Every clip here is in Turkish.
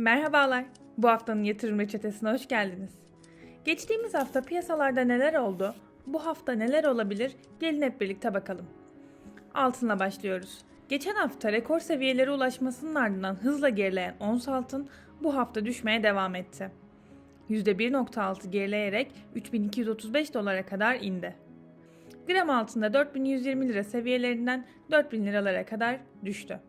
Merhabalar. Bu haftanın yatırım reçetesine hoş geldiniz. Geçtiğimiz hafta piyasalarda neler oldu? Bu hafta neler olabilir? Gelin hep birlikte bakalım. Altınla başlıyoruz. Geçen hafta rekor seviyelere ulaşmasının ardından hızla gerileyen ons altın bu hafta düşmeye devam etti. %1.6 gerileyerek 3235 dolara kadar indi. Gram altında 4120 lira seviyelerinden 4000 liralara kadar düştü.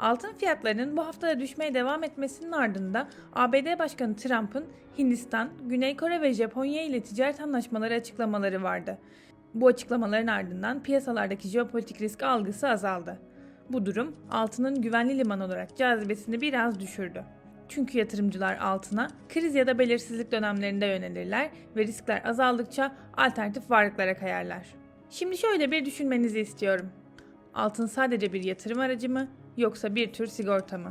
Altın fiyatlarının bu haftada düşmeye devam etmesinin ardında ABD Başkanı Trump'ın Hindistan, Güney Kore ve Japonya ile ticaret anlaşmaları açıklamaları vardı. Bu açıklamaların ardından piyasalardaki jeopolitik risk algısı azaldı. Bu durum altının güvenli liman olarak cazibesini biraz düşürdü. Çünkü yatırımcılar altına kriz ya da belirsizlik dönemlerinde yönelirler ve riskler azaldıkça alternatif varlıklara kayarlar. Şimdi şöyle bir düşünmenizi istiyorum. Altın sadece bir yatırım aracı mı yoksa bir tür sigorta mı?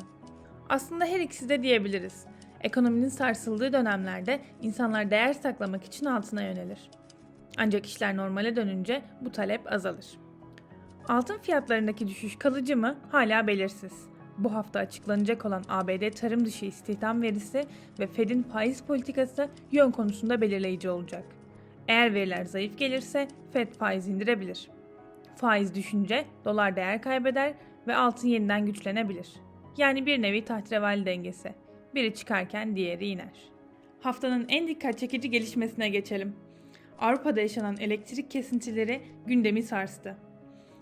Aslında her ikisi de diyebiliriz. Ekonominin sarsıldığı dönemlerde insanlar değer saklamak için altına yönelir. Ancak işler normale dönünce bu talep azalır. Altın fiyatlarındaki düşüş kalıcı mı? Hala belirsiz. Bu hafta açıklanacak olan ABD tarım dışı istihdam verisi ve Fed'in faiz politikası yön konusunda belirleyici olacak. Eğer veriler zayıf gelirse Fed faiz indirebilir. Faiz düşünce dolar değer kaybeder ve altın yeniden güçlenebilir. Yani bir nevi tahterevalli dengesi. Biri çıkarken diğeri iner. Haftanın en dikkat çekici gelişmesine geçelim. Avrupa'da yaşanan elektrik kesintileri gündemi sarstı.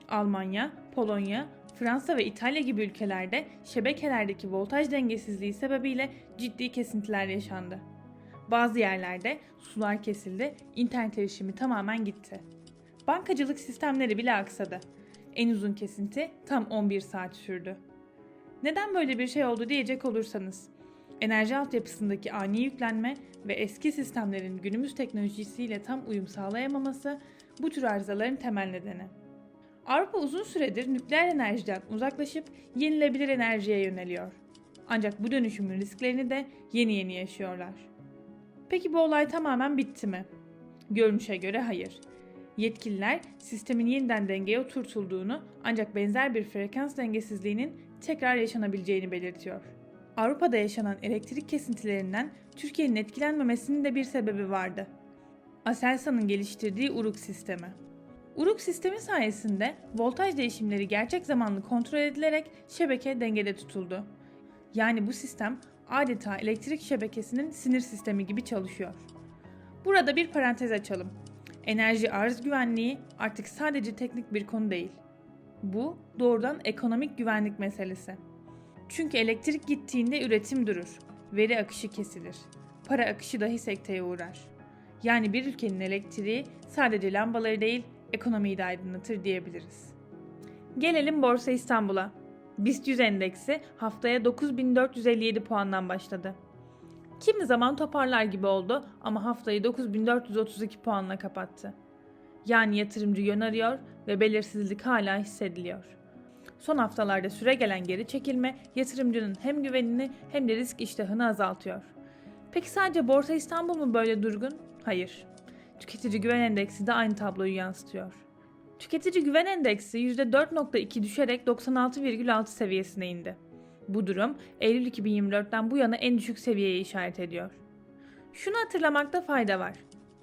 Almanya, Polonya, Fransa ve İtalya gibi ülkelerde şebekelerdeki voltaj dengesizliği sebebiyle ciddi kesintiler yaşandı. Bazı yerlerde sular kesildi, internet erişimi tamamen gitti. Bankacılık sistemleri bile aksadı. En uzun kesinti tam 11 saat sürdü. Neden böyle bir şey oldu diyecek olursanız, enerji altyapısındaki ani yüklenme ve eski sistemlerin günümüz teknolojisiyle tam uyum sağlayamaması bu tür arızaların temel nedeni. Avrupa uzun süredir nükleer enerjiden uzaklaşıp yenilebilir enerjiye yöneliyor. Ancak bu dönüşümün risklerini de yeni yeni yaşıyorlar. Peki bu olay tamamen bitti mi? Görünüşe göre hayır. Yetkililer sistemin yeniden dengeye oturtulduğunu ancak benzer bir frekans dengesizliğinin tekrar yaşanabileceğini belirtiyor. Avrupa'da yaşanan elektrik kesintilerinden Türkiye'nin etkilenmemesinin de bir sebebi vardı. Aselsan'ın geliştirdiği URUK sistemi. URUK sistemi sayesinde voltaj değişimleri gerçek zamanlı kontrol edilerek şebeke dengede tutuldu. Yani bu sistem adeta elektrik şebekesinin sinir sistemi gibi çalışıyor. Burada bir parantez açalım. Enerji arz güvenliği artık sadece teknik bir konu değil. Bu doğrudan ekonomik güvenlik meselesi. Çünkü elektrik gittiğinde üretim durur, veri akışı kesilir, para akışı dahi sekteye uğrar. Yani bir ülkenin elektriği sadece lambaları değil, ekonomiyi de aydınlatır diyebiliriz. Gelelim Borsa İstanbul'a. BIST 100 endeksi haftaya 9457 puandan başladı. Kimi zaman toparlar gibi oldu ama haftayı 9432 puanla kapattı. Yani yatırımcı yön arıyor ve belirsizlik hala hissediliyor. Son haftalarda süre gelen geri çekilme yatırımcının hem güvenini hem de risk iştahını azaltıyor. Peki sadece Borsa İstanbul mu böyle durgun? Hayır. Tüketici güven endeksi de aynı tabloyu yansıtıyor. Tüketici güven endeksi %4.2 düşerek 96,6 seviyesine indi. Bu durum Eylül 2024'ten bu yana en düşük seviyeye işaret ediyor. Şunu hatırlamakta fayda var.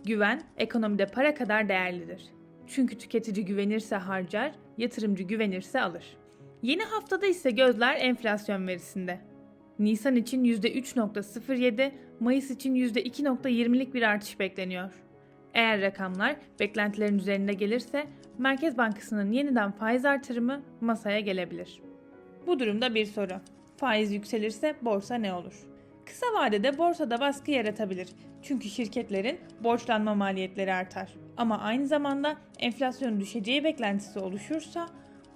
Güven ekonomide para kadar değerlidir. Çünkü tüketici güvenirse harcar, yatırımcı güvenirse alır. Yeni haftada ise gözler enflasyon verisinde. Nisan için %3.07, Mayıs için %2.20'lik bir artış bekleniyor. Eğer rakamlar beklentilerin üzerinde gelirse Merkez Bankası'nın yeniden faiz artırımı masaya gelebilir. Bu durumda bir soru. Faiz yükselirse borsa ne olur? Kısa vadede borsada baskı yaratabilir. Çünkü şirketlerin borçlanma maliyetleri artar. Ama aynı zamanda enflasyonun düşeceği beklentisi oluşursa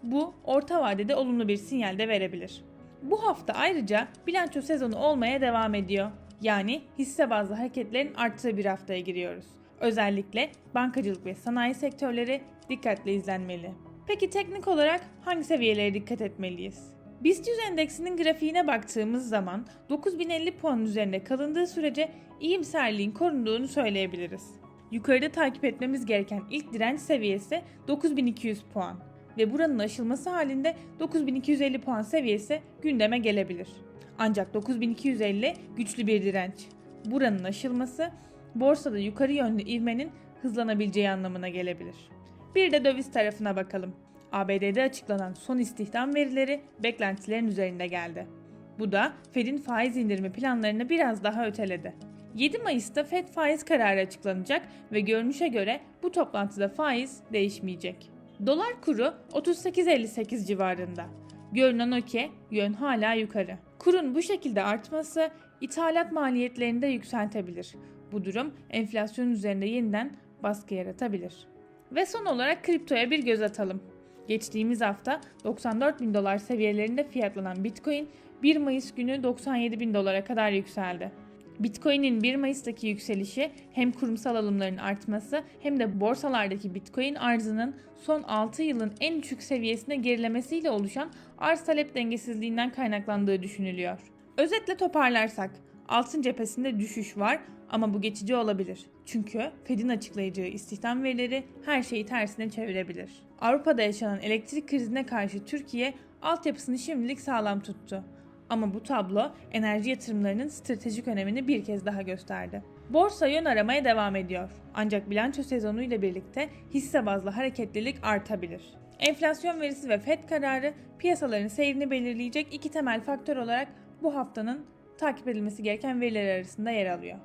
bu orta vadede olumlu bir sinyal de verebilir. Bu hafta ayrıca bilanço sezonu olmaya devam ediyor. Yani hisse bazlı hareketlerin arttığı bir haftaya giriyoruz. Özellikle bankacılık ve sanayi sektörleri dikkatle izlenmeli. Peki teknik olarak hangi seviyelere dikkat etmeliyiz? BIST 100 endeksinin grafiğine baktığımız zaman 9050 puan üzerinde kalındığı sürece iyimserliğin korunduğunu söyleyebiliriz. Yukarıda takip etmemiz gereken ilk direnç seviyesi 9200 puan ve buranın aşılması halinde 9250 puan seviyesi gündeme gelebilir. Ancak 9250 güçlü bir direnç. Buranın aşılması borsada yukarı yönlü ivmenin hızlanabileceği anlamına gelebilir. Bir de döviz tarafına bakalım. ABD'de açıklanan son istihdam verileri beklentilerin üzerinde geldi. Bu da Fed'in faiz indirimi planlarını biraz daha öteledi. 7 Mayıs'ta Fed faiz kararı açıklanacak ve görünüşe göre bu toplantıda faiz değişmeyecek. Dolar kuru 38.58 civarında. Görünen o ki yön hala yukarı. Kurun bu şekilde artması ithalat maliyetlerini de yükseltebilir. Bu durum enflasyon üzerinde yeniden baskı yaratabilir. Ve son olarak kriptoya bir göz atalım. Geçtiğimiz hafta 94 bin dolar seviyelerinde fiyatlanan Bitcoin 1 Mayıs günü 97 bin dolara kadar yükseldi. Bitcoin'in 1 Mayıs'taki yükselişi hem kurumsal alımların artması hem de borsalardaki Bitcoin arzının son 6 yılın en düşük seviyesine gerilemesiyle oluşan arz talep dengesizliğinden kaynaklandığı düşünülüyor. Özetle toparlarsak altın cephesinde düşüş var ama bu geçici olabilir. Çünkü Fed'in açıklayacağı istihdam verileri her şeyi tersine çevirebilir. Avrupa'da yaşanan elektrik krizine karşı Türkiye altyapısını şimdilik sağlam tuttu. Ama bu tablo enerji yatırımlarının stratejik önemini bir kez daha gösterdi. Borsa yön aramaya devam ediyor. Ancak bilanço sezonu ile birlikte hisse bazlı hareketlilik artabilir. Enflasyon verisi ve FED kararı piyasaların seyrini belirleyecek iki temel faktör olarak bu haftanın takip edilmesi gereken veriler arasında yer alıyor.